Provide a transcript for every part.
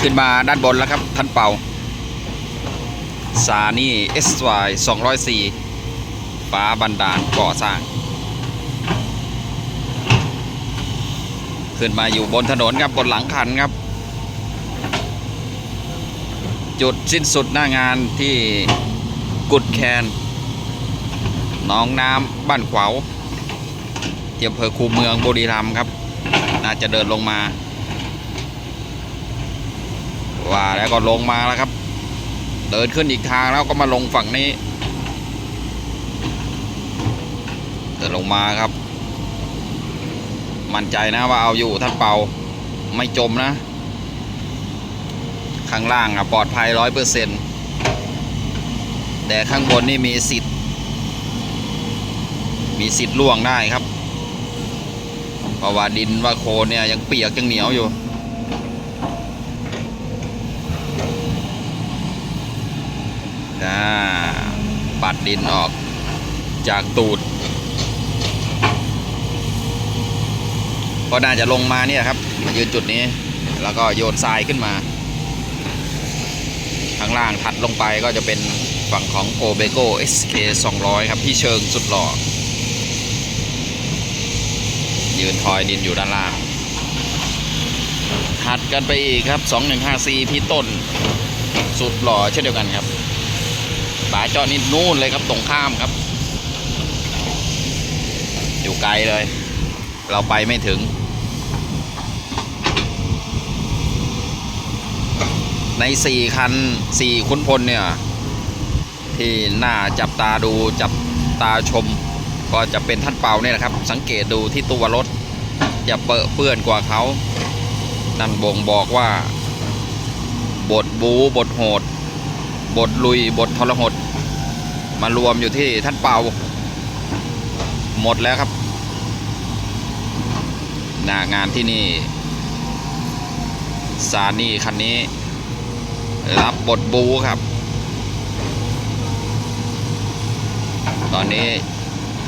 ขึ้นมาด้านบนแล้วครับท่านเป่าซานี่ SY 204ฟ้าบันดาลก่อสร้าง ขึ้นมาอยู่บนถนนครับบนหลังคันครับ จุดสิ้นสุดหน้างานที่กุดแคนหน้องน้ำบ้านขวาวที่อำเภอคูเมืองบุรีรัมย์ครับ น่าจะเดินลงมา ว่าแล้วก็ลงมาแล้วครับ เดินขึ้นอีกทางแล้วก็มาลงฝั่งนี้เดินลงมาครับ มั่นใจนะว่าเอาอยู่ท่านเปาไม่จมนะ ข้างล่างอะปลอดภัยร้อยเปอร์เซ็นต์แต่ข้างบนนี่มีสิทธิ์ มีสิทธิ์ล่วงได้ครับเพราะว่าดินว่าโคลนเนี่ยยังเปียกยังเหนียวอยู่ อ่าปัดดินออกจากตูดก็น่าจะลงมาเนี่ยครับมายืนจุดนี้ แล้วก็โยนทรายขึ้นมา ข้างล่างถัดลงไปก็จะเป็นฝั่งของโ o เบโก้ SK 200 ครับพี่เชิงสุดหล่อยืนทอยดินอยู่ด้านล่างถัดกันไปอีกครับ 2154 พี่ต้น สุดหล่อเช่นเดียวกันครับ ป่าเจาะนี่นู่นเลยครับตรงข้ามครับ อยู่ไกลเลย เราไปไม่ถึง ในสี่คันสี่ขุนพลเนี่ย ที่น่าจับตาดูจับตาชม ก็จะเป็นท่านเปาเนี่ยนะครับ สังเกตดูที่ตัวรถอย่าเปอะเปื้อนกว่าเขานั่นบ่งบอกว่า บทบูบทโหด บทลุยบททรหด มารวมอยู่ที่ท่านเปาหมดแล้วครับหน้างานที่นี่ ซานี่คันนี้ รับบทบูครับ ตอนนี้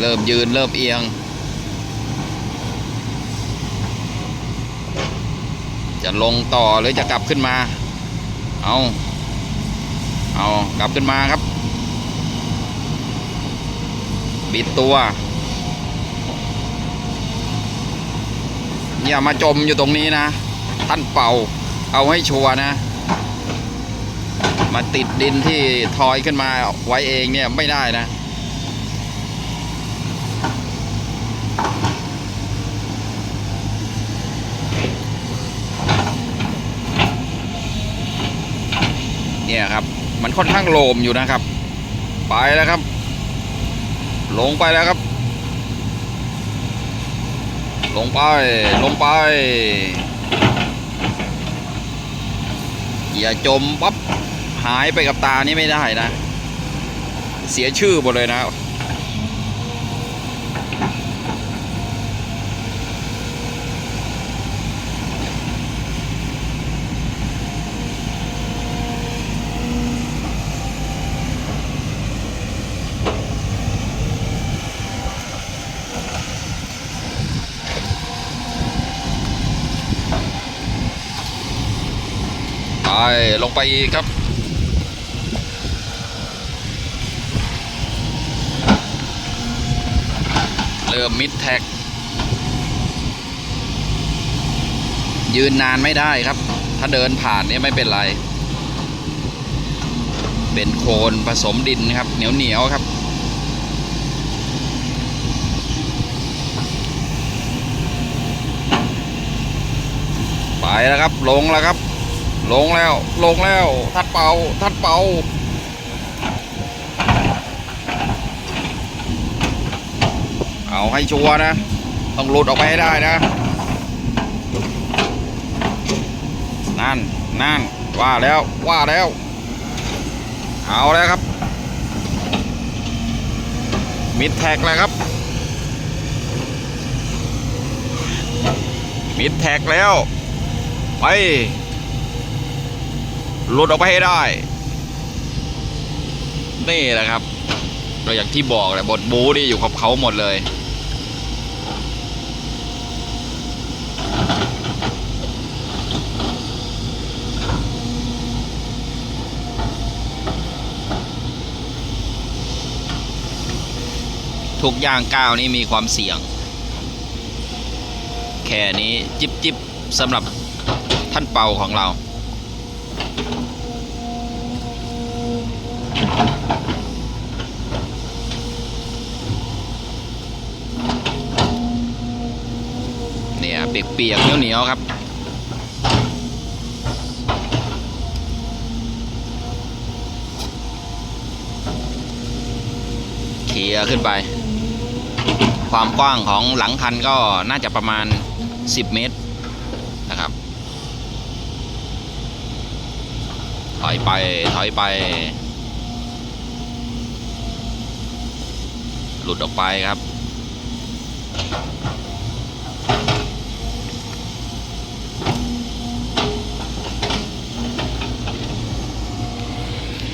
เริ่มยืนเริ่มเอียง จะลงต่อหรือจะกลับขึ้นมา เอา เอากลับขึ้นมาครับ บิดตัว อย่ามาจมอยู่ตรงนี้นะ ท่านเป่า เอาให้ชัวนะ มาติดดินที่ทอยขึ้นมาไว้เองเนี่ยไม่ได้นะเนี่ยครับ มันค่อนข้างโลมอยู่นะครับ ไปแล้วครับ ลงไปแล้วครับ ลงไป ลงไปอย่าจมปั๊บหายไปกับตานี่ไม่ได้นะ เสียชื่อหมดเลยนะ ไป ล งไปครับ เริ่มมิดแท็ก ยืนนานไม่ได้ครับ ถ้าเดินผ่านเนี่ยไม่เป็นไร เป็นโคลนผสมดินครับ เหนียวเหนียวๆครับไปแล้วครับ ลงแล้วครับ ลงแล้ว ลงแล้ว ทัดเป่า ทัดเป่า เอาให้ชัวนะ ต้องหลุดออกไปให้ได้นะ นั่น นั่น ว่าแล้ว ว่าแล้ว เอาแล้วครับ มิดแท็กแล้วครับ มิดแท็กแล้ว ไป หลุดออกไปให้ได้ นี่แหละครับเราอย่างที่บอกแหละบทบูนี่อยู่กับเขาหมดเลยทุกอย่างก้าวนี้มีความเสี่ยง แค่นี้จิบจิบสำหรับท่านเป่าของเรา เนี่ยเปียกๆเหนียวๆครับเคลียขึ้นไป ความกว้างของหลังคันก็น่าจะประมาณ 10 เมตรนะครับ ถ อยไป ถอยไป หลุดออกไปครับ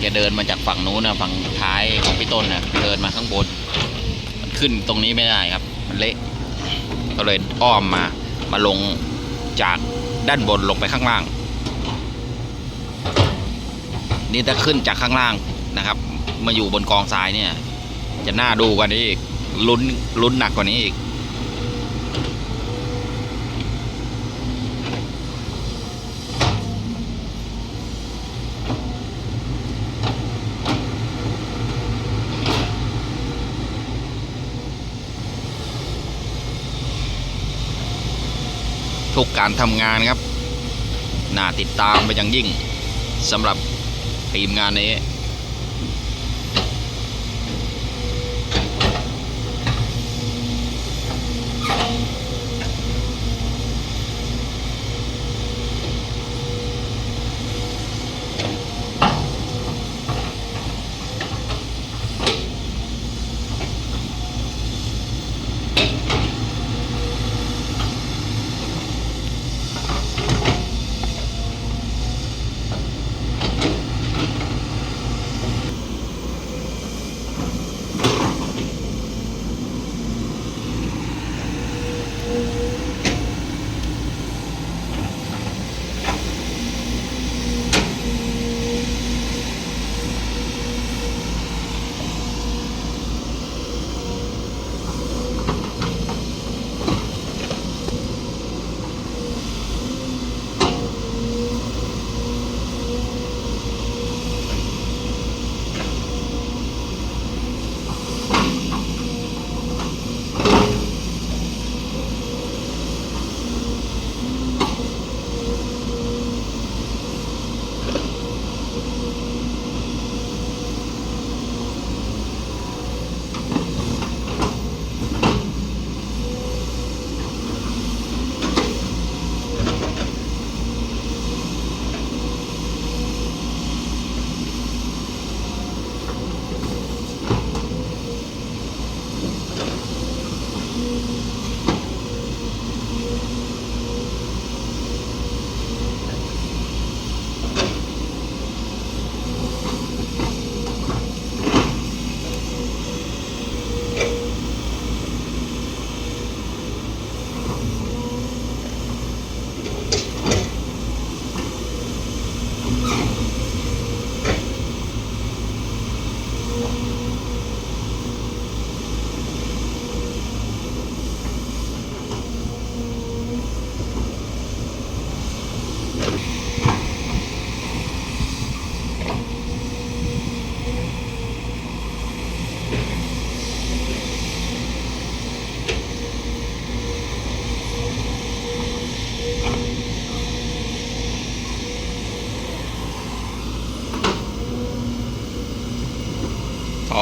แกเดินมาจากฝั่งนู้นนะฝั่งท้ายของพี่ต้นนะเดินมาข้างบน มันขึ้นตรงนี้ไม่ได้ครับ มันเละก็เลยอ้อมมา มาลงจากด้านบนลงไปข้างล่าง นี่ถ้าขึ้นจากข้างล่างนะครับ มาอยู่บนกองทรายเนี่ย จะน่าดูกว่านี้อีกลุ้นลุ้นหนักกว่านี้อีก ทุกการทำงานครับ น่าติดตามไปอย่างยิ่งสำหรับ ทีมงานนี้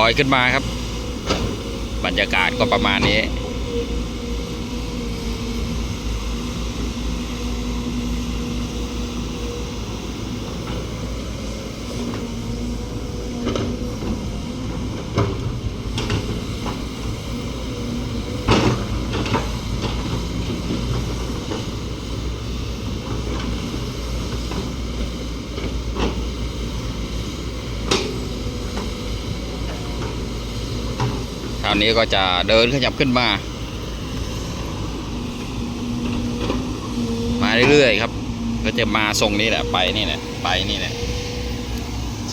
อยขึ้นมาครับ บรรยากาศก็ประมาณนี้ นี้ก็จะเดินขยับขึ้นมา มาเรื่อยๆครับ ก็จะมาทรงนี้แหละไปนี่แหละไปนี่แหละ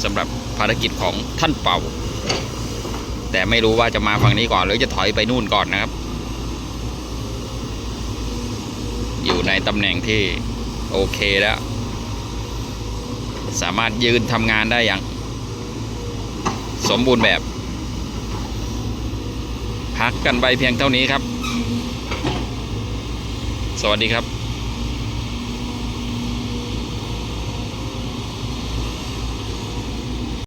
สำหรับภารกิจของท่านเป่า แต่ไม่รู้ว่าจะมาฝั่งนี้ก่อน หรือจะถอยไปนู่นก่อนนะครับ อยู่ในตำแหน่งที่โอเคแล้ว สามารถยืนทำงานได้อย่าง สมบูรณ์แบบ พักกันไปเพียงเท่านี้ครับ สวัสดีครับ